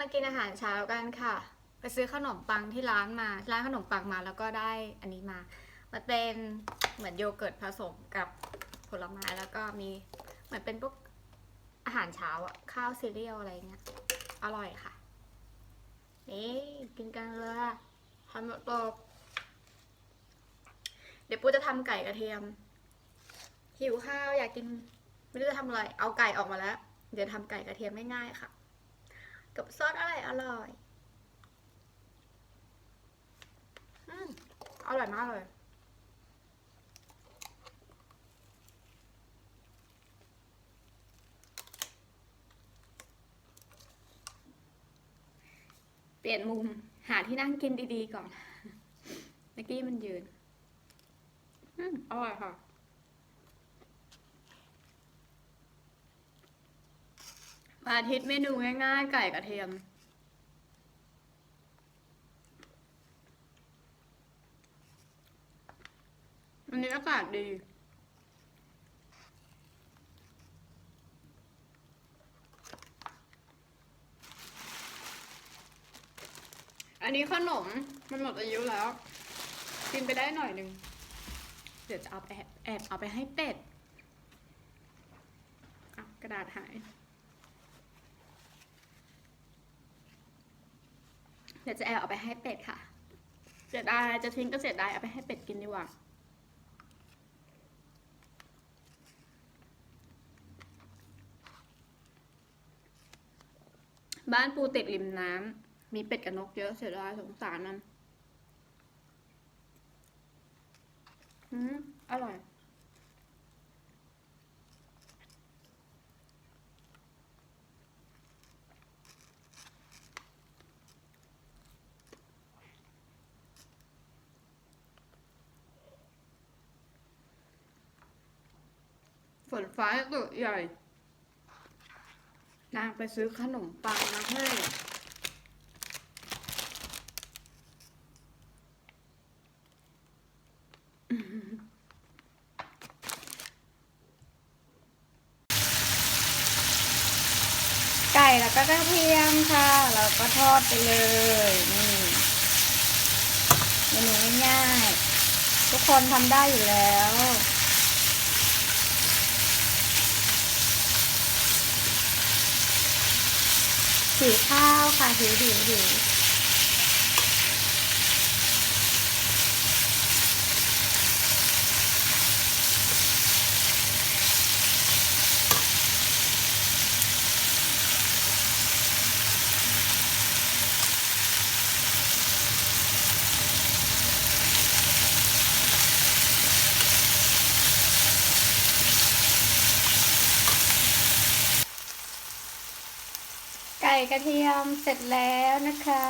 มากินอาหารเช้ากันค่ะ ไปซื้อขนมปังที่ร้านมา ร้านขนมปังมาแล้วก็ได้อันนี้มามันเป็นเหมือนโยเกิร์ตผสมกับผลไม้แล้วก็มีเหมือนเป็นพวกอาหารเช้าอะข้าวซีเรียลอะไรเงี้ย อร่อยค่ะนี่กินกันเลยทำหมดตกเดี๋ยวปูจะทำไก่กระเทียม หิวข้าวอยากกิน ไม่รู้จะทำอะไร เอาไก่ออกมาแล้ว เดี๋ยวทำไก่กระเทียมง่ายๆค่ะ กับซอสอะไรอร่อยอืมอร่อยมากเลย เปลี่ยนมุมหาที่นั่งกินดีๆก่อนเมื่อกี้มันยืน อืมอร่อยค่ะ วันอาทิตย์เมนูง่ายๆ ไก่กระเทียม วันนี้อากาศดี อันนี้ขนมมันหมดอายุแล้ว กินไปได้หน่อยหนึ่ง เดี๋ยวจะเอาแอบแอบเอาไปให้เป็ดกระดาษหาย เดี๋ยวจะแอบเอาไปให้เป็ดค่ะเสียดายจะทิ้งก็เสียดายเอาไปให้เป็ดกินดีกว่าบ้านปูติดริมน้ำมีเป็ดกับนกเยอะเสียดายสงสารมัน อืมอร่อย ฝนฟ้าตัวใหญ่ นางไปซื้อขนมปังมาให้ไก่แล้วก็กระเทียมค่ะแล้วก็ทอดไปเลย นี่เมนูง่ายๆ ทุกคนทำได้อยู่แล้ว หิวข้าวค่ะหิวหิวหิว ใส่กระเทียมเสร็จแล้วนะคะ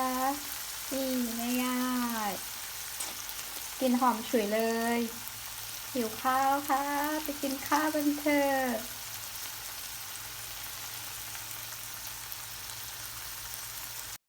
นี่ง่ายๆกินหอมฉุยเลย หิวข้าวค่ะ ไปกินข้าวกันเถอะ